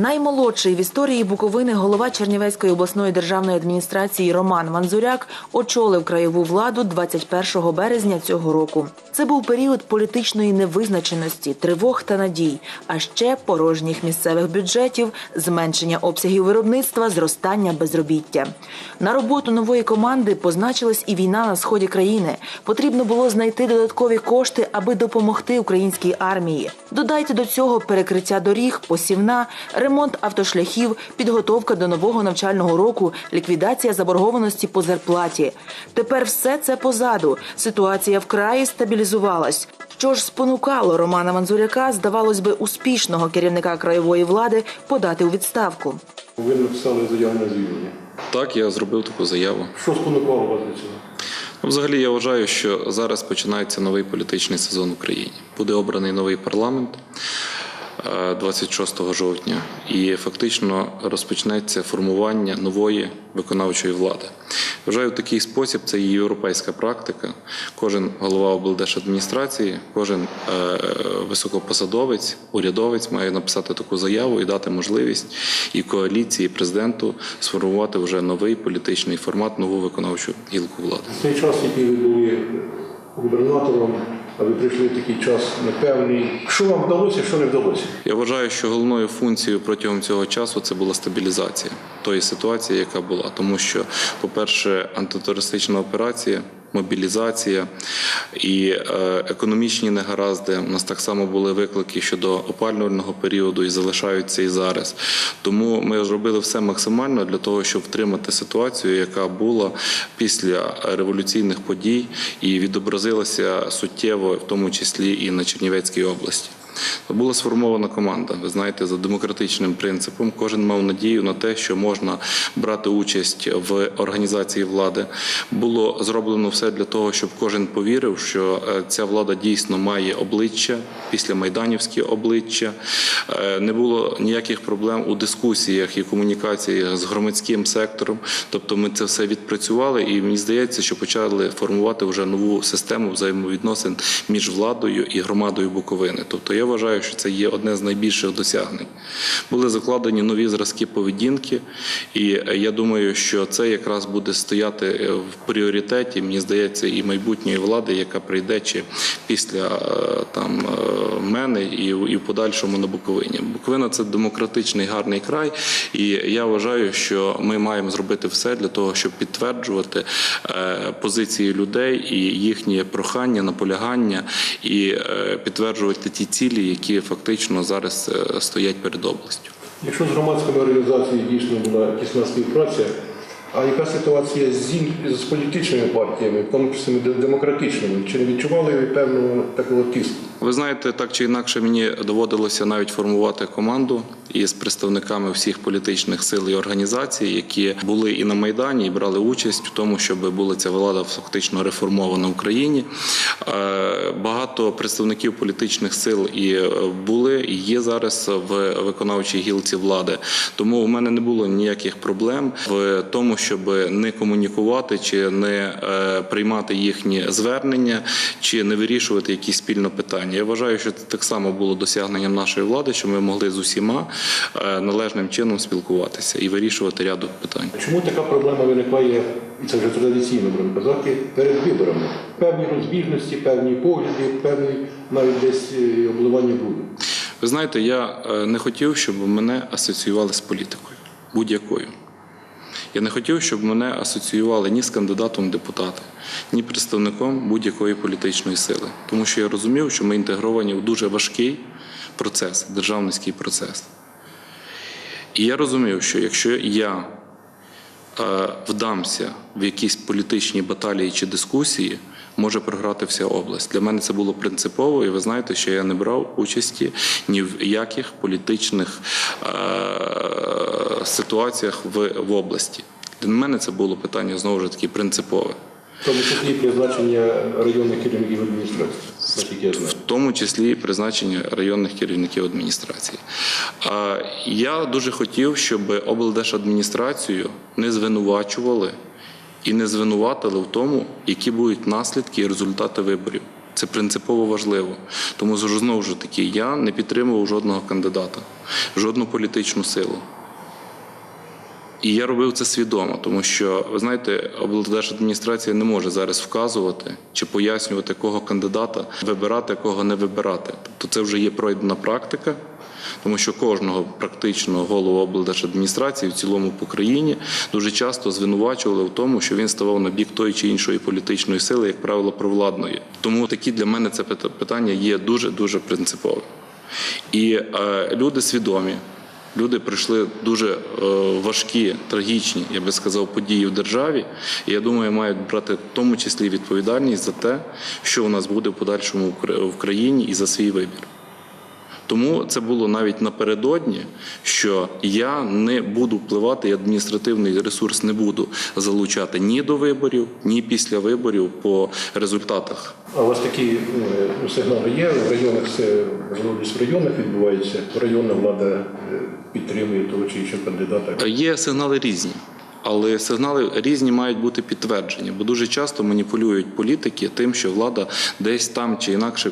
Наймолодший в історії Буковини голова Чернівецької обласної державної адміністрації Роман Манзуряк очолив краєву владу 21 березня цього року. Це був період політичної невизначеності, тривог та надій, а ще порожніх місцевих бюджетів, зменшення обсягів виробництва, зростання безробіття. На роботу нової команди позначилась і війна на сході країни. Потрібно було знайти додаткові кошти, аби допомогти українській армії. Додайте до цього перекриття доріг, посівна, ремонт автошляхів, підготовка до нового навчального року, ліквідація заборгованості по зарплаті. Тепер все це позаду. Ситуація вкраї стабілізувалась. Що ж спонукало Романа Манзуряка, здавалось би, успішного керівника краєвої влади подати у відставку. Ви написали заяву на звільнення. Так, я зробив таку заяву. Що спонукало вас до цього? Взагалі, я вважаю, що зараз починається новий політичний сезон в Україні. Буде обраний новий парламент 26 жовтня, і фактично розпочнеться формування нової виконавчої влади. Вважаю, такий спосіб це є європейська практика. Кожен голова облдержадміністрації, кожен е, високопосадовець, урядовець має написати таку заяву і дати можливість і коаліції, і президенту сформувати вже новий політичний формат, нову виконавчу гілку влади. В той час, який ви були губернатором, а ви прийшли в такий час непевний. Що вам вдалося, що не вдалося? Я вважаю, що головною функцією протягом цього часу це була стабілізація тої ситуації, яка була. Тому що, по-перше, антитерористична операція. Мобілізація і е, економічні негаразди. У нас так само були виклики щодо опалювального періоду і залишаються і зараз. Тому ми зробили все максимально для того, щоб втримати ситуацію, яка була після революційних подій і відобразилася суттєво, в тому числі і на Чернівецькій області. Була сформована команда. Ви знаєте, за демократичним принципом кожен мав надію на те, що можна брати участь в організації влади. Було зроблено все для того, щоб кожен повірив, що е, ця влада дійсно має обличчя після майданівські обличчя. Е, Не було ніяких проблем у дискусіях і комунікаціях з громадським сектором. Тобто, ми це все відпрацювали, і мені здається, що почали формувати вже нову систему взаємовідносин між владою і громадою Буковини. Тобто, я вважаю, що це є одне з найбільших досягнень. Були закладені нові зразки поведінки, і я думаю, що це якраз буде стояти е, в пріоритеті, мені здається, і майбутньої влади, яка прийде чи після е, там е, мене і, і в подальшому на Буковині. Буковина це демократичний гарний край, і я вважаю, що ми маємо зробити все для того, щоб підтверджувати позиції людей і їхні прохання, наполягання, і підтверджувати ті цілі, які фактично зараз е, стоять перед областю. Якщо з громадськими організаціями дійсно була тісна співпраця, а яка ситуація з, з політичними партіями, в демократичними? Чи не відчували ви певного такого тиску? Ви знаєте, так чи інакше мені доводилося навіть формувати команду із представниками всіх політичних сил і організацій, які були і на майдані, і брали участь в тому, щоб була ця влада фактично реформована в Україні. Е, Багато представників політичних сил і е, були і є зараз в виконавчій гілці влади. Тому у мене не було ніяких проблем в тому, щоб не комунікувати чи не е, приймати їхні звернення, чи не вирішувати якісь спільно питання. Я вважаю, що це так само було досягненням нашої влади, що ми могли з усіма е, належним чином спілкуватися і вирішувати ряду питань. Чому така проблема виникає, це вже традиційно будемо казати, перед виборами? Певні розбіжності, певні погляди, певні навіть десь е, обливання бруду. Ви знаєте, я не хотів, щоб мене асоціювали з політикою будь-якою. Я не хотів, щоб мене асоціювали ні з кандидатом в депутати, ні представником будь-якої політичної сили. Тому що я розумів, що ми інтегровані в дуже важкий процес, державницький процес. І я розумів, що якщо я е, вдамся в якісь політичні баталії чи дискусії, може програти вся область. Для мене це було принципово, і ви знаєте, що я не брав участі ні в яких політичних е, ситуаціях в, в області. Для мене це було питання знову ж таки принципове. В тому числі призначення районних керівників адміністрації, в тому числі призначення районних керівників адміністрації. Я дуже хотів, щоб облдержадміністрацію не звинувачували і не звинуватили в тому, які будуть наслідки і результати виборів. Це принципово важливо. Тому знову ж таки я не підтримував жодного кандидата, жодну політичну силу. І я робив це свідомо, тому що ви знаєте, облдержадміністрація не може зараз вказувати чи пояснювати, кого кандидата вибирати, кого не вибирати. Тобто це вже є пройдена практика, тому що кожного практично голову облдержадміністрації в цілому по країні дуже часто звинувачували в тому, що він ставав на бік тої чи іншої політичної сили, як правило, провладної. Тому такі для мене це питання є дуже дуже принциповим. І е, люди свідомі. Люди пройшли дуже е, важкі, трагічні, я би сказав, події в державі. І я думаю, мають брати в тому числі відповідальність за те, що у нас буде в подальшому в країні і за свій вибір. Тому це було навіть напередодні, що я не буду впливати, і адміністративний ресурс не буду залучати ні до виборів, ні після виборів по результатах. А у вас такі ну, сигнали є в районах, це в районах відбувається, районна влада е, підтримує того чи іншого кандидата. Є сигнали різні. Але сигнали різні мають бути підтверджені, бо дуже часто маніпулюють політики тим, що влада десь там чи інакше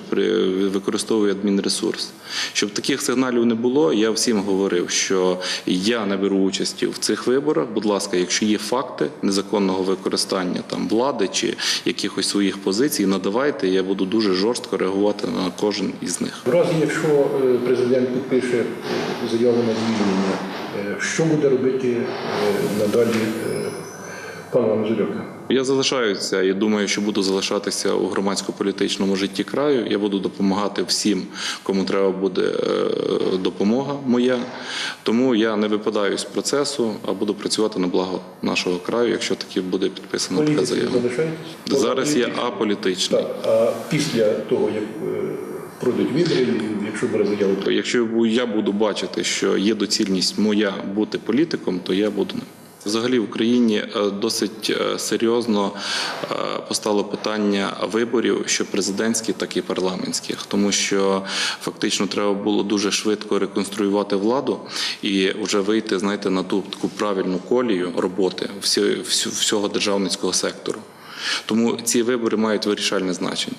використовує адмінресурс. Щоб таких сигналів не було, я всім говорив, що я не беру участі в цих виборах. Будь ласка, якщо є факти незаконного використання там влади чи якихось своїх позицій, надавайте. Я буду дуже жорстко реагувати на кожен із них. В разі, якщо е, президент підпише е, заяву на звільнення, що буде робити е, надалі е, пан Мамзуряка? Я залишаюся і думаю, що буду залишатися у громадсько-політичному житті краю. Я буду допомагати всім, кому треба буде е, допомога моя. Тому я не випадаю з процесу, а буду працювати на благо нашого краю, якщо таки буде підписана така заява. Зараз я аполітичний. Так, а після того, як е, пройдуть вибори, якщо буде заява, то Якщо я буду бачити, що є доцільність моя бути політиком, то я буду ним. Взагалі в Україні е, досить е, серйозно е, постало питання виборів, що президентських, так і парламентських, тому що фактично треба було дуже швидко реконструювати владу і вже вийти, знаєте, на ту таку правильну колію роботи всього державницького сектору. Тому ці вибори мають вирішальне значення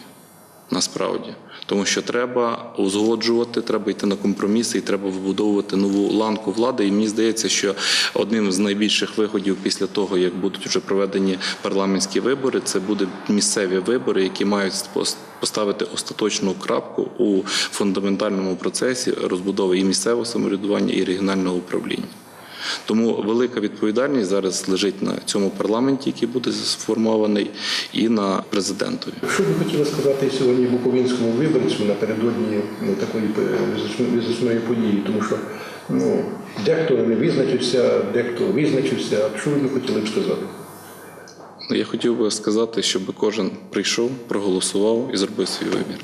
насправді. Тому що треба узгоджувати, треба йти на компроміси і треба вибудовувати нову ланку влади. І мені здається, що одним з найбільших виходів після того, як будуть вже проведені парламентські вибори, це будуть місцеві вибори, які мають поставити остаточну крапку у фундаментальному процесі розбудови і місцевого самоврядування, і регіонального управління. Тому велика відповідальність зараз лежить на цьому парламенті, який буде сформований, і на президентові. що ви хотіли сказати сьогодні буковинському виборцю напередодні ну, такої е, визначної- події, тому що ну, дехто не визначився, дехто визначився. Що ви хотіли б сказати? Ну, Я хотів би сказати, щоб кожен прийшов, проголосував і зробив свій вибір.